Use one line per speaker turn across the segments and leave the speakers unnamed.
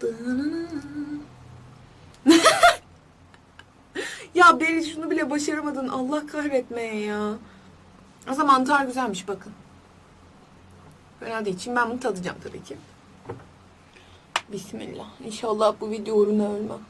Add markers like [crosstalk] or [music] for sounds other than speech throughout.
[laughs] ya Beri şunu bile başaramadın. Allah kahretmeye ya. Zaman mantar güzelmiş bakın. Fena değil. Şimdi ben bunu tadacağım tabii ki. Bismillah. İnşallah bu video uğruna ölmem.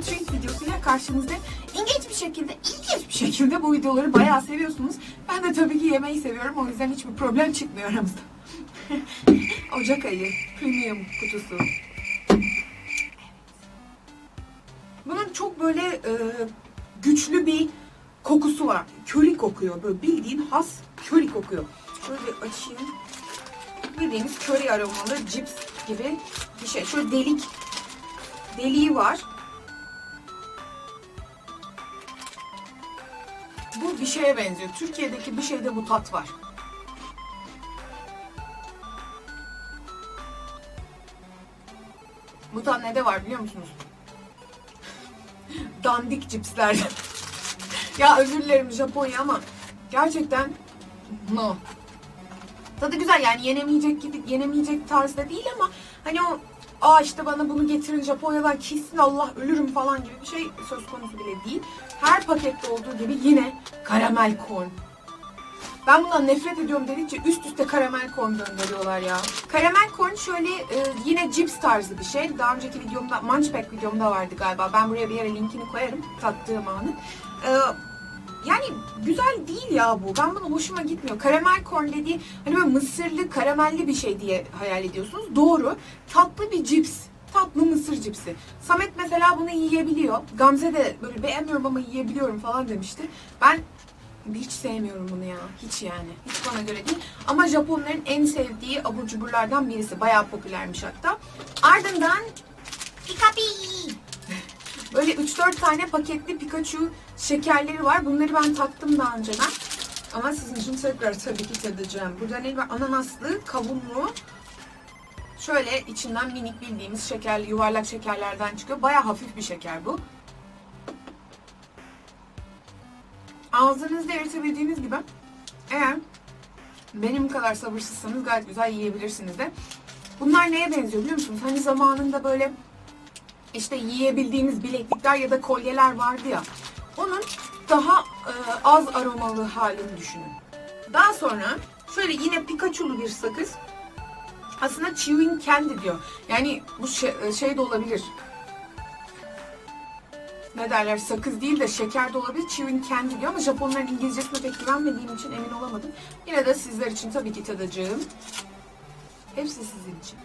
Treat videosuyla karşınızdayım. İlginç bir şekilde, ilginç bir şekilde bu videoları bayağı seviyorsunuz. Ben de tabii ki yemeği seviyorum. O yüzden hiçbir problem çıkmıyor aramızda. [laughs] Ocak ayı premium kutusu. Bunun çok böyle e, güçlü bir kokusu var. Köri kokuyor. Böyle bildiğin has köri kokuyor. Şöyle bir açayım. Bildiğiniz köri aromalı cips gibi bir şey. Şöyle delik deliği var. Bu bir şeye benziyor. Türkiye'deki bir şeyde bu tat var. Bu tat ne de var biliyor musunuz? [laughs] Dandik cipslerden. [laughs] ya özür dilerim Japonya ama gerçekten no. Tadı güzel yani yenemeyecek yenemeyecek tarzda değil ama hani o aa işte bana bunu getirin Japonya'dan kesin Allah ölürüm falan gibi bir şey söz konusu bile değil. Her pakette olduğu gibi yine karamel corn. Ben bundan nefret ediyorum dedikçe üst üste karamel corn gönderiyorlar ya. Karamel corn şöyle e, yine cips tarzı bir şey. Daha önceki videomda, Munchpack videomda vardı galiba. Ben buraya bir yere linkini koyarım tattığım anı. E, yani güzel değil ya bu. Ben bunu hoşuma gitmiyor. Karamel corn dediği hani böyle mısırlı, karamelli bir şey diye hayal ediyorsunuz. Doğru. Tatlı bir cips. Tatlı mısır cipsi. Samet mesela bunu yiyebiliyor. Gamze de böyle beğenmiyorum ama yiyebiliyorum falan demişti. Ben hiç sevmiyorum bunu ya. Hiç yani. Hiç bana göre değil. Ama Japonların en sevdiği abur cuburlardan birisi. Bayağı popülermiş hatta. Ardından Pikapi. Böyle 3-4 tane paketli Pikachu şekerleri var. Bunları ben tattım daha önceden. Ama sizin için tekrar tabii ki tadacağım. Burada ne var? Ananaslı, kavunlu. Şöyle içinden minik bildiğimiz şekerli, yuvarlak şekerlerden çıkıyor. Bayağı hafif bir şeker bu. Ağzınızda eritebildiğiniz gibi eğer benim kadar sabırsızsanız gayet güzel yiyebilirsiniz de. Bunlar neye benziyor biliyor musunuz? Hani zamanında böyle işte yiyebildiğimiz bileklikler ya da kolyeler vardı ya. Onun daha e, az aromalı halini düşünün. Daha sonra şöyle yine Pikachu'lu bir sakız. Aslında chewing candy diyor. Yani bu şey, şey de olabilir. Ne derler sakız değil de şeker de olabilir. Chewing candy diyor ama Japonların İngilizcesine pek güvenmediğim için emin olamadım. Yine de sizler için tabii ki tadacağım. Hepsi sizin için.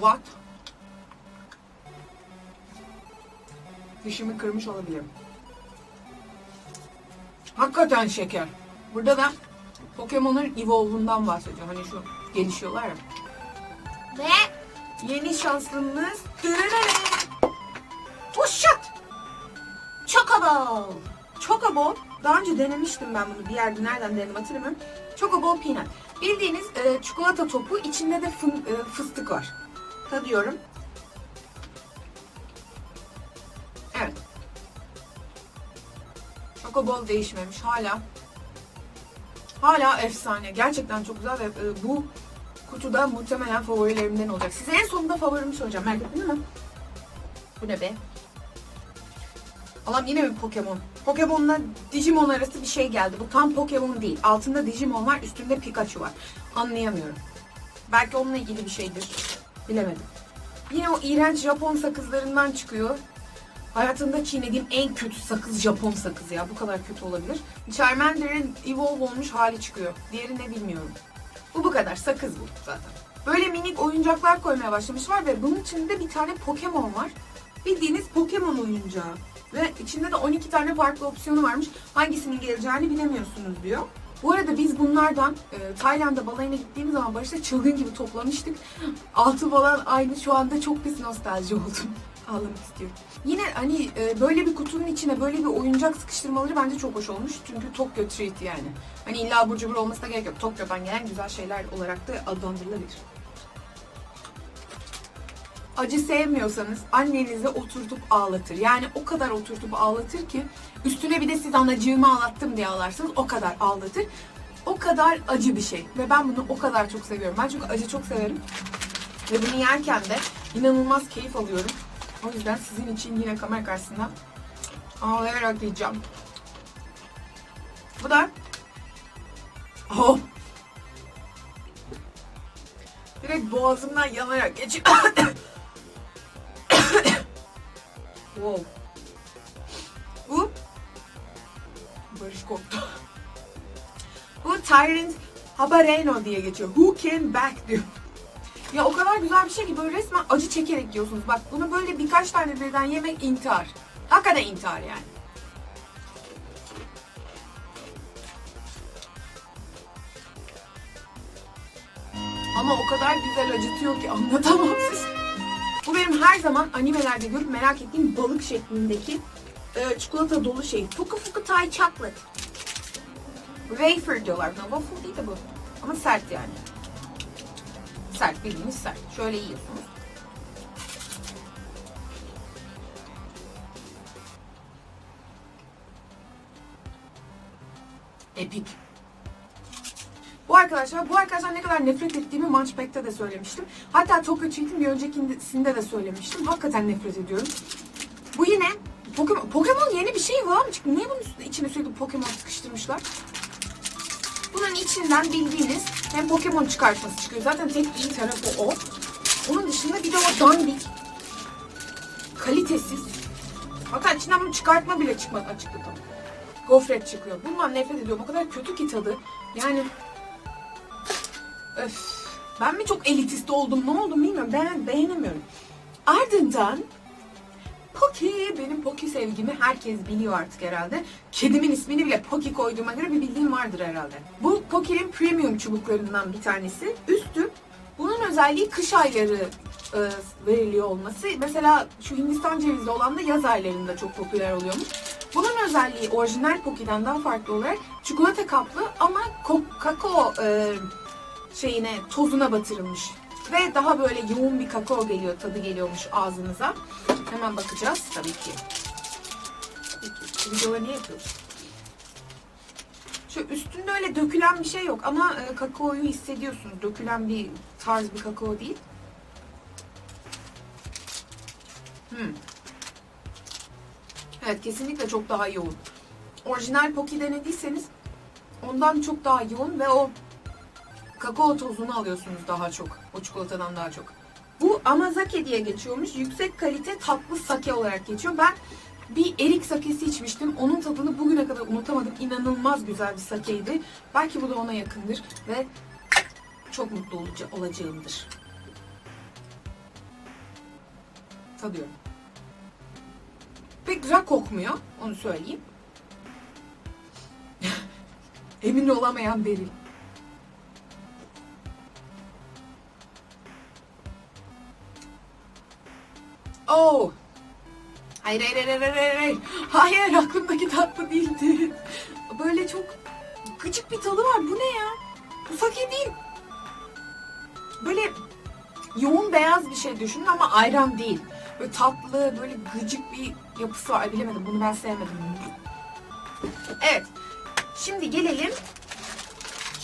What? Dişimi kırmış olabilirim. Hakikaten şeker. Burada da Pokemon'un Evolve'undan bahsediyor. Hani şu gelişiyorlar ya. Ve yeni şanslımız Uşat! Chocoball. Chocoball. Daha önce denemiştim ben bunu bir yerde. Nereden denedim hatırlamıyorum. Chocoball Peanut. Bildiğiniz e, çikolata topu. içinde de fın- e, fıstık var. Tadıyorum. Evet. Chocoball değişmemiş. Hala hala efsane. Gerçekten çok güzel ve e, bu kutuda muhtemelen favorilerimden olacak. Size en sonunda favorimi söyleyeceğim. Merak ettin mi? Bu ne be? Allah'ım yine bir Pokemon. Pokemon'la Digimon arası bir şey geldi. Bu tam Pokemon değil. Altında Digimon var, üstünde Pikachu var. Anlayamıyorum. Belki onunla ilgili bir şeydir. Bilemedim. Yine o iğrenç Japon sakızlarından çıkıyor. Hayatımda çiğnediğim en kötü sakız Japon sakızı ya. Bu kadar kötü olabilir. Charmander'in evolve olmuş hali çıkıyor. Diğeri ne bilmiyorum. Bu bu kadar. Sakız bu zaten. Böyle minik oyuncaklar koymaya başlamışlar ve bunun içinde bir tane Pokemon var. Bildiğiniz Pokemon oyuncağı. Ve içinde de 12 tane farklı opsiyonu varmış. Hangisinin geleceğini bilemiyorsunuz diyor. Bu arada biz bunlardan e, Tayland'a balayına gittiğimiz zaman Barış'ta çılgın gibi toplamıştık. [laughs] Altı falan aynı şu anda çok pis nostalji oldum. [laughs] Ağlamak istiyorum. Yine hani e, böyle bir kutunun içine böyle bir oyuncak sıkıştırmaları bence çok hoş olmuş. Çünkü Tokyo Treat yani. Hani illa abur cubur olmasına gerek yok. Tokyo'dan gelen güzel şeyler olarak da adlandırılabilir. Acı sevmiyorsanız annenize oturtup ağlatır. Yani o kadar oturtup ağlatır ki üstüne bir de siz anacığımı ağlattım diye ağlarsınız o kadar ağlatır. O kadar acı bir şey ve ben bunu o kadar çok seviyorum. Ben çünkü acı çok severim. Ve bunu yerken de inanılmaz keyif alıyorum. O yüzden sizin için yine kamera karşısında ağlayarak yiyeceğim. Bu da Oh. Direkt boğazımdan yanarak geçiyor. Wow. Bu Barış korktu. Bu Tyrant Habareno diye geçiyor. Who can back diyor. Ya o kadar güzel bir şey ki böyle resmen acı çekerek yiyorsunuz. Bak bunu böyle birkaç tane birden yemek intihar. Hakikaten intihar yani. Ama o kadar güzel acıtıyor ki anlatamam size. Benim her zaman animelerde görüp merak ettiğim balık şeklindeki e, çikolata dolu şey. Fuku fuku Thai chocolate. Wafer diyorlar buna. Waffle değil de bu. Ama sert yani. Sert bildiğiniz sert. Şöyle yiyorsunuz. Epik. Arkadaşlar, bu arkadaşlar ne kadar nefret ettiğimi Munchpack'te de söylemiştim. Hatta Tokyo Treat'in bir öncekisinde de söylemiştim. Hakikaten nefret ediyorum. Bu yine Pokemon, Pokemon yeni bir şey var mı? Niye bunun üstüne, içine sürekli Pokemon sıkıştırmışlar? Bunun içinden bildiğiniz hem Pokemon çıkartması çıkıyor. Zaten tek iyi tarafı o. Onun dışında bir de o dandik, kalitesiz. Hatta içinden bunu çıkartma bile çıkmadı açıkçası. Gofret çıkıyor. Bundan nefret ediyorum. O kadar kötü ki tadı. Yani Öf. Ben mi çok elitist oldum ne oldum bilmiyorum. Ben beğenemiyorum. Ardından Poki, benim Poki sevgimi herkes biliyor artık herhalde. Kedimin ismini bile Poki koyduğuma göre bir bildiğim vardır herhalde. Bu Poki'nin premium çubuklarından bir tanesi. Üstü bunun özelliği kış ayları e, veriliyor olması. Mesela şu Hindistan cevizli olan da yaz aylarında çok popüler oluyormuş. Bunun özelliği orijinal Poki'den daha farklı olarak çikolata kaplı ama kakao e, şeyine tozuna batırılmış. Ve daha böyle yoğun bir kakao geliyor, tadı geliyormuş ağzınıza. Hemen bakacağız tabii ki. Videoları niye yapıyoruz? Şu üstünde öyle dökülen bir şey yok ama e, kakaoyu hissediyorsunuz. Dökülen bir tarz bir kakao değil. Hmm. Evet kesinlikle çok daha yoğun. Orijinal Poki denediyseniz ondan çok daha yoğun ve o kakao tozunu alıyorsunuz daha çok. O çikolatadan daha çok. Bu Amazake diye geçiyormuş. Yüksek kalite tatlı sake olarak geçiyor. Ben bir erik sakesi içmiştim. Onun tadını bugüne kadar unutamadım. İnanılmaz güzel bir sakeydi. Belki bu da ona yakındır ve çok mutlu olaca- olacağımdır. Tadıyorum. Pek güzel kokmuyor. Onu söyleyeyim. [laughs] Emin olamayan Beril. Oh. Hayır hayır hayır hayır hayır. Hayır, aklımdaki tatlı değildi. Böyle çok gıcık bir tadı var. Bu ne ya? Bu sake değil. Böyle yoğun beyaz bir şey düşünün ama ayran değil. Böyle tatlı, böyle gıcık bir yapısı var. Bilemedim bunu ben sevmedim. Evet. Şimdi gelelim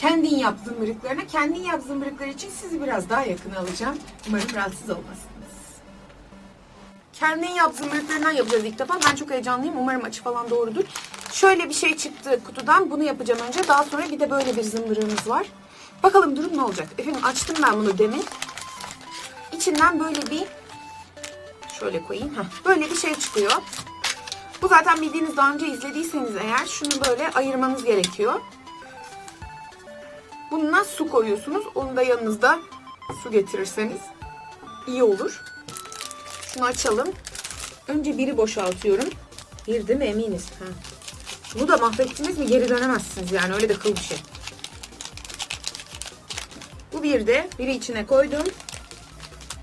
kendin yap zımbırıklarına. Kendin yap zımbırıklar için sizi biraz daha yakına alacağım. Umarım rahatsız olmazsınız. Kendin yap zımbırıklarından yapacağız ilk defa. Ben çok heyecanlıyım. Umarım açı falan doğrudur. Şöyle bir şey çıktı kutudan. Bunu yapacağım önce. Daha sonra bir de böyle bir zımbırığımız var. Bakalım durum ne olacak? Efendim açtım ben bunu demin. İçinden böyle bir şöyle koyayım. Heh, böyle bir şey çıkıyor. Bu zaten bildiğiniz daha önce izlediyseniz eğer şunu böyle ayırmanız gerekiyor. Bununla su koyuyorsunuz. Onu da yanınızda su getirirseniz iyi olur. Şunu açalım. Önce biri boşaltıyorum. Bir değil mi eminiz? Ha. Bunu da mahvettiniz mi geri dönemezsiniz yani öyle de kıl bir şey. Bu bir de biri içine koydum.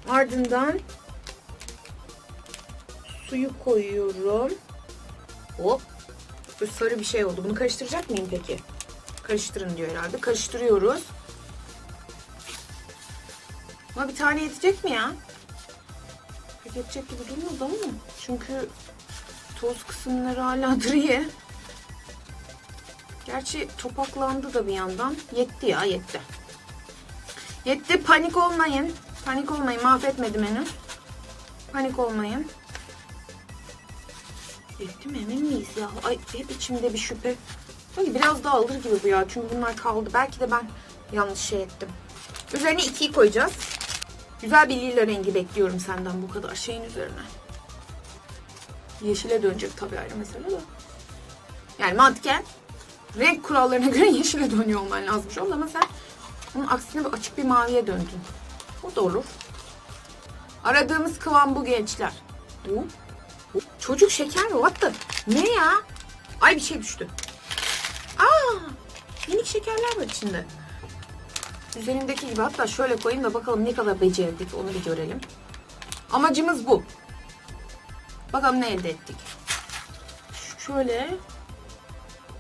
Ardından suyu koyuyorum. Hop. Böyle sarı bir şey oldu. Bunu karıştıracak mıyım peki? Karıştırın diyor herhalde. Karıştırıyoruz. Ama bir tane yetecek mi ya? Yetecek gibi durmuyordu ama. Çünkü toz kısımları hala [laughs] diriye. Gerçi topaklandı da bir yandan. Yetti ya yetti. Yetti panik olmayın. Panik olmayın mahvetmedim henüz. Panik olmayın. Yetti mi emin miyiz ya? Ay hep içimde bir şüphe. Ay, biraz daha alır gibi bu ya. Çünkü bunlar kaldı. Belki de ben yanlış şey ettim. Üzerine ikiyi koyacağız. Güzel bir lila rengi bekliyorum senden bu kadar şeyin üzerine. Yeşile dönecek tabii ayrı mesele de. Yani mantıken renk kurallarına göre [laughs] yeşile dönüyor olman lazım şu ama sen onun aksine bir açık bir maviye döndün. O da olur. Aradığımız kıvam bu gençler. Bu. bu. Çocuk şeker mi? What the? Ne ya? Ay bir şey düştü. Aa! Minik şekerler var içinde. Üzerimdeki gibi hatta şöyle koyayım da bakalım ne kadar becerdik onu bir görelim. Amacımız bu. Bakalım ne elde ettik. Şöyle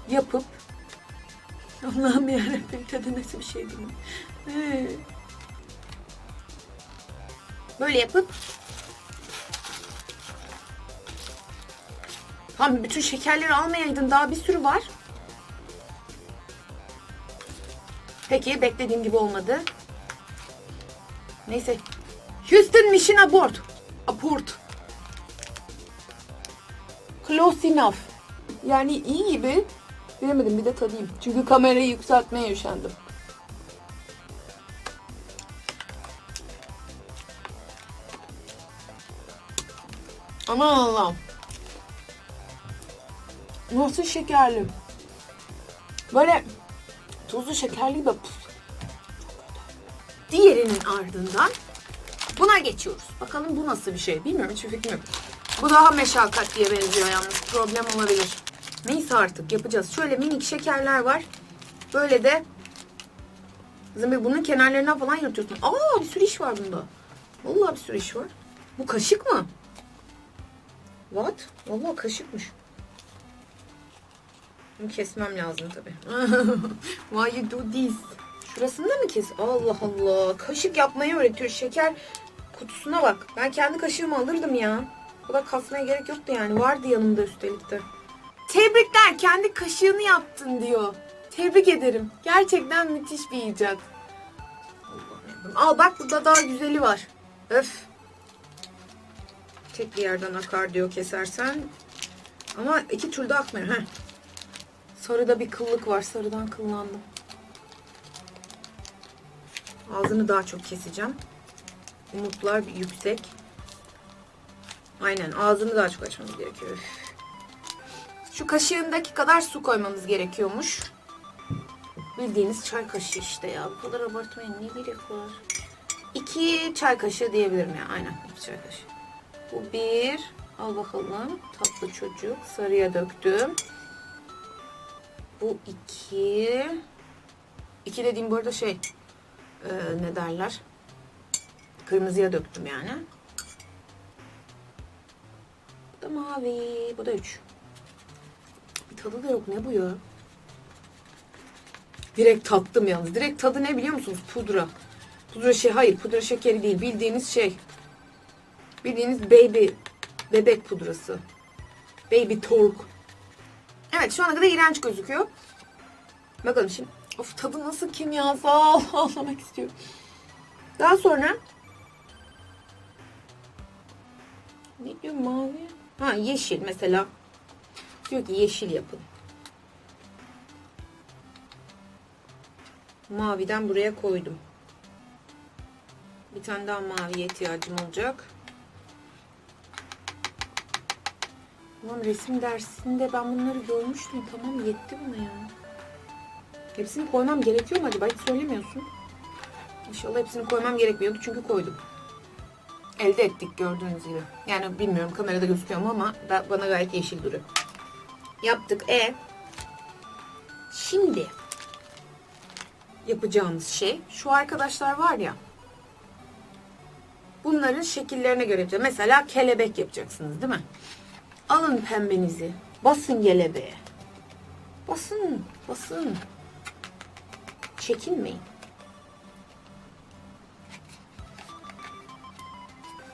yapıp Allah'ım yarabbim tadı nasıl bir şey mi? Ee. Böyle yapıp Tamam bütün şekerleri almayaydın daha bir sürü var. Peki beklediğim gibi olmadı. Neyse. Houston mission abort. Abort. Close enough. Yani iyi gibi. Bilemedim bir de tadayım. Çünkü kamerayı yükseltmeye üşendim. Aman Allah'ım. Nasıl şekerli. Böyle tuzlu şekerli de Diğerinin ardından buna geçiyoruz. Bakalım bu nasıl bir şey bilmiyorum hiçbir fikrim yok. Bu daha meşakkatliye benziyor yalnız problem olabilir. Neyse artık yapacağız. Şöyle minik şekerler var. Böyle de Zımbi bunun kenarlarından falan yırtıyorsun. Aa bir sürü iş var bunda. Vallahi bir sürü iş var. Bu kaşık mı? What? Vallahi kaşıkmış. Bunu kesmem lazım tabii. [laughs] Why you do this? Şurasında mı kes? Allah Allah. Kaşık yapmayı öğretiyor. Şeker kutusuna bak. Ben kendi kaşığımı alırdım ya. Bu kadar kasmaya gerek yoktu yani. Vardı yanımda üstelik de. Tebrikler. Kendi kaşığını yaptın diyor. Tebrik ederim. Gerçekten müthiş bir icat. Al bak burada daha güzeli var. Öf. Tek bir yerden akar diyor kesersen. Ama iki türlü akmıyor. Heh. Sarıda bir kıllık var. Sarıdan kıllandım. Ağzını daha çok keseceğim. Umutlar yüksek. Aynen ağzını daha çok açmamız gerekiyor. Üf. Şu kaşığındaki kadar su koymamız gerekiyormuş. Bildiğiniz çay kaşığı işte ya. Bu kadar abartmaya ne gerek var? İki çay kaşığı diyebilirim ya. Aynen iki çay kaşığı. Bu bir. Al bakalım. Tatlı çocuk. Sarıya döktüm. Bu iki. İki dediğim bu arada şey. e, ne derler? Kırmızıya döktüm yani. Bu da mavi. Bu da üç. Bir tadı da yok. Ne bu ya? Direkt tattım yalnız. Direkt tadı ne biliyor musunuz? Pudra. Pudra şey hayır pudra şekeri değil. Bildiğiniz şey. Bildiğiniz baby bebek pudrası. Baby talk. Evet şu ana kadar iğrenç gözüküyor. Bakalım şimdi. Of tadı nasıl kimyasal. [laughs] Anlamak istiyorum. Daha sonra ne diyor mavi? Ha yeşil mesela. Diyor ki yeşil yapın. Maviden buraya koydum. Bir tane daha maviye ihtiyacım olacak. Ulan resim dersinde ben bunları görmüştüm. Tamam yetti buna ya. Hepsini koymam gerekiyor mu acaba? Hiç söylemiyorsun. İnşallah hepsini koymam gerekmiyordu çünkü koydum. Elde ettik gördüğünüz gibi. Yani bilmiyorum kamerada gözüküyor mu ama ben- bana gayet yeşil duruyor. Yaptık. E şimdi yapacağımız şey şu arkadaşlar var ya bunların şekillerine göre yapacağız. Mesela kelebek yapacaksınız değil mi? Alın pembenizi. Basın gelebeğe. Basın. Basın. Çekinmeyin.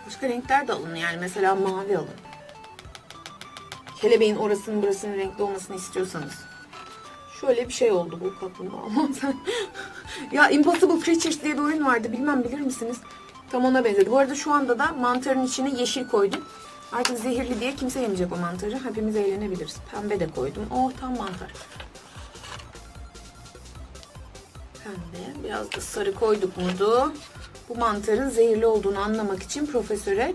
Başka renkler de alın yani. Mesela mavi alın. Kelebeğin orasının burasının renkli olmasını istiyorsanız. Şöyle bir şey oldu bu kaplumbağa. [laughs] Ya Impossible Creatures diye bir oyun vardı. Bilmem bilir misiniz? Tam ona benzedi. Bu arada şu anda da mantarın içine yeşil koydum. Artık zehirli diye kimse yemeyecek o mantarı. Hepimiz eğlenebiliriz. Pembe de koydum. Oh tam mantar. Pembe. Biraz da sarı koyduk muydu? Bu mantarın zehirli olduğunu anlamak için profesöre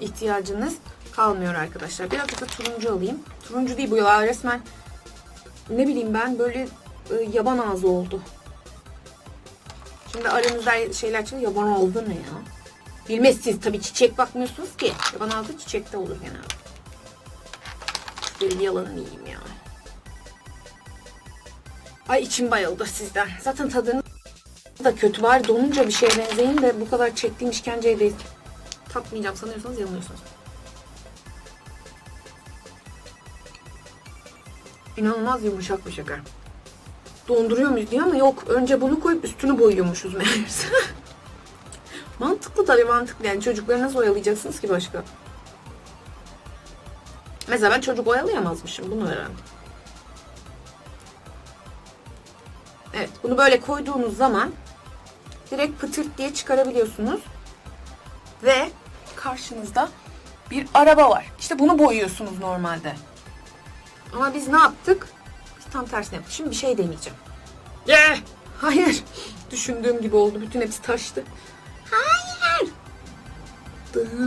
ihtiyacınız kalmıyor arkadaşlar. Biraz da turuncu alayım. Turuncu değil bu ya resmen ne bileyim ben böyle e, yaban ağzı oldu. Şimdi aranızda şeyler çıkıyor. Yaban ağzı ne ya? Bilmezsiniz tabii çiçek bakmıyorsunuz ki. Yaban ağzı çiçekte olur genelde. Böyle yalanını yiyeyim ya. Ay içim bayıldı sizden. Zaten tadını da kötü var. Donunca bir şeye benzeyin de bu kadar çektiğim işkenceyi de tatmayacağım sanıyorsanız yanılıyorsunuz. İnanılmaz yumuşak bir şeker. Donduruyor muyuz diye ama yok. Önce bunu koyup üstünü boyuyormuşuz meğerse. [laughs] mantıklı tabii mantıklı. Yani çocukları nasıl oyalayacaksınız ki başka? Mesela ben çocuk oyalayamazmışım. Bunu öğrendim. Evet. Bunu böyle koyduğunuz zaman direkt pıtırt diye çıkarabiliyorsunuz. Ve karşınızda bir araba var. İşte bunu boyuyorsunuz normalde. Ama biz ne yaptık? Biz tam tersini yaptık. Şimdi bir şey deneyeceğim. Yeah! Hayır. [laughs] Düşündüğüm gibi oldu. Bütün hepsi taştı. Hayır. [laughs]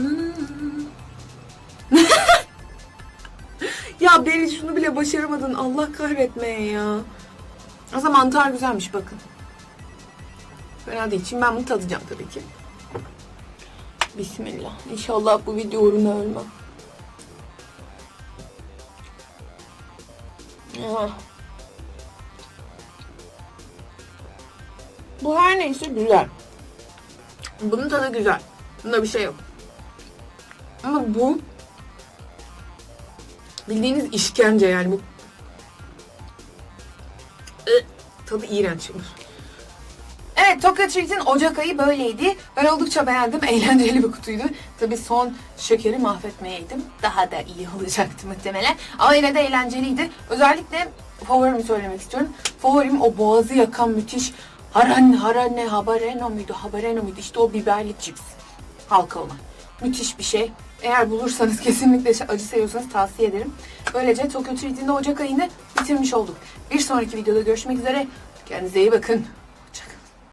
ya beni şunu bile başaramadın. Allah kahretmeye ya. Aslında mantar güzelmiş bakın. Fena değil. Şimdi ben bunu tadacağım tabii ki. Bismillah. İnşallah bu video uğruna ölmem. Aha. Bu her neyse güzel. Bunun tadı güzel. Bunda bir şey yok. Ama bu bildiğiniz işkence yani bu tadı iğrençmiş. Evet Tokyo Treat'in Ocak ayı böyleydi. Ben oldukça beğendim. [laughs] Eğlenceli bir kutuydu. Tabii son şekeri mahvetmeyeydim. Daha da iyi olacaktı muhtemelen. Ama yine de eğlenceliydi. Özellikle favorimi söylemek istiyorum. Favorim o boğazı yakan müthiş haran, harane, habareno muydu? Habareno muydu? İşte o biberli cips. Halka olan. Müthiş bir şey. Eğer bulursanız [laughs] kesinlikle acı seviyorsanız tavsiye ederim. Böylece Tokyo Treat'in de Ocak ayını bitirmiş olduk. Bir sonraki videoda görüşmek üzere. Kendinize iyi bakın.